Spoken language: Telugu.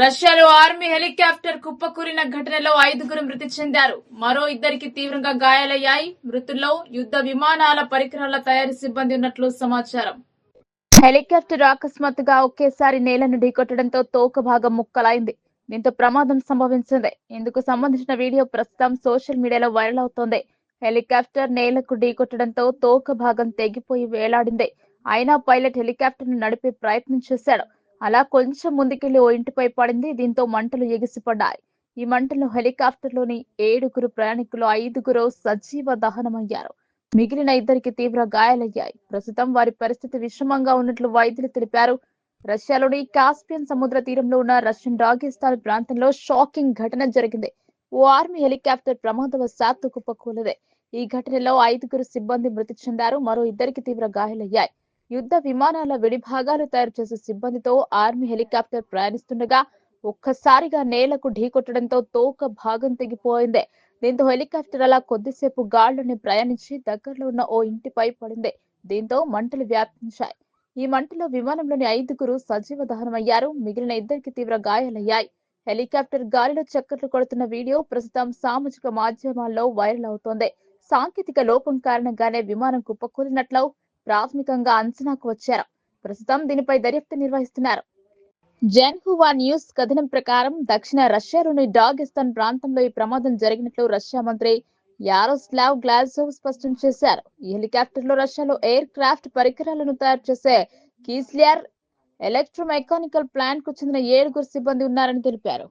రష్యాలో ఆర్మీ హెలికాప్టర్ కుప్పకూలిన ఘటనలో ఐదుగురు మృతి చెందారు. మరో ఇద్దరికి తీవ్రంగా గాయాలయ్యాయి. మృతుల్లో యుద్ధ విమానాల పరికరాల తయారీ సిబ్బంది ఉన్నట్లు సమాచారం. హెలికాప్టర్ అకస్మాత్తుగా ఒకేసారి నేలను ఢీకొట్టడంతో తోక భాగం ముక్కలైంది. దీంతో ప్రమాదం సంభవించింది. ఇందుకు సంబంధించిన వీడియో ప్రస్తుతం సోషల్ మీడియాలో వైరల్ అవుతోంది. హెలికాప్టర్ నేలకు ఢీకొట్టడంతో తోక భాగం తెగిపోయి వేలాడింది. అయినా పైలట్ హెలికాప్టర్ను నడిపే ప్రయత్నం చేశాడు. అలా కొంచెం ముందుకెళ్ళి ఓ ఇంటిపై పడింది. దీంతో మంటలు ఎగిసిపడ్డాయి. ఈ మంటల్లో హెలికాప్టర్లోని ఏడుగురు ప్రయాణికులు ఐదుగురు సజీవ దహనమయ్యారు. మిగిలిన ఇద్దరికి తీవ్ర గాయాలయ్యాయి. ప్రస్తుతం వారి పరిస్థితి విషమంగా ఉన్నట్లు వైద్యులు తెలిపారు. రష్యాలోని కాస్పియన్ సముద్ర తీరంలో ఉన్న రష్యన్ డాగిస్తాన్ ప్రాంతంలో షాకింగ్ ఘటన జరిగింది. ఓ ఆర్మీ హెలికాప్టర్ ప్రమాదవశాత్తు కుప్పకూలదే. ఈ ఘటనలో ఐదుగురు సిబ్బంది మృతి చెందారు. మరో ఇద్దరికి తీవ్ర గాయాలయ్యాయి. యుద్ధ విమానాల విడిభాగాలు తయారు చేసే సిబ్బందితో ఆర్మీ హెలికాప్టర్ ప్రయాణిస్తుండగా ఒక్కసారిగా నేలకు ఢీకొట్టడంతో తోక భాగం తెగిపోయింది. దీంతో హెలికాప్టర్ అలా కొద్దిసేపు గాల్లోనే ప్రయాణించి దగ్గరలో ఉన్న ఓ ఇంటిపై పడింది. దీంతో మంటలు వ్యాపించాయి. ఈ మంటలో విమానంలోని ఐదుగురు సజీవ దహనమయ్యారు. మిగిలిన ఇద్దరికి తీవ్ర గాయాలయ్యాయి. హెలికాప్టర్ గాలిలో చక్కర్లు కొడుతున్న వీడియో ప్రస్తుతం సామాజిక మాధ్యమాల్లో వైరల్ అవుతోంది. సాంకేతిక లోపం కారణంగానే విమానం కుప్పకూలినట్లు ప్రాథమికంగా అంచనాకు వచ్చారు. ప్రస్తుతం దీనిపై దర్యాప్తు నిర్వహిస్తున్నారు. జెన్హువా న్యూస్ కథనం ప్రకారం దక్షిణ రష్యాలోని డాగిస్తాన్ ప్రాంతంలో ఈ ప్రమాదం జరిగినట్లు రష్యా మంత్రి యారోస్లావ్ గ్లాజోవ్ స్పష్టం చేశారు. ఈ హెలికాప్టర్లో రష్యాలో ఎయిర్ క్రాఫ్ట్ పరికరాలను తయారు చేసే కీస్లియర్ ఎలక్ట్రోమెకానికల్ ప్లాంట్కు చెందిన ఏడుగురు సిబ్బంది ఉన్నారని తెలిపారు.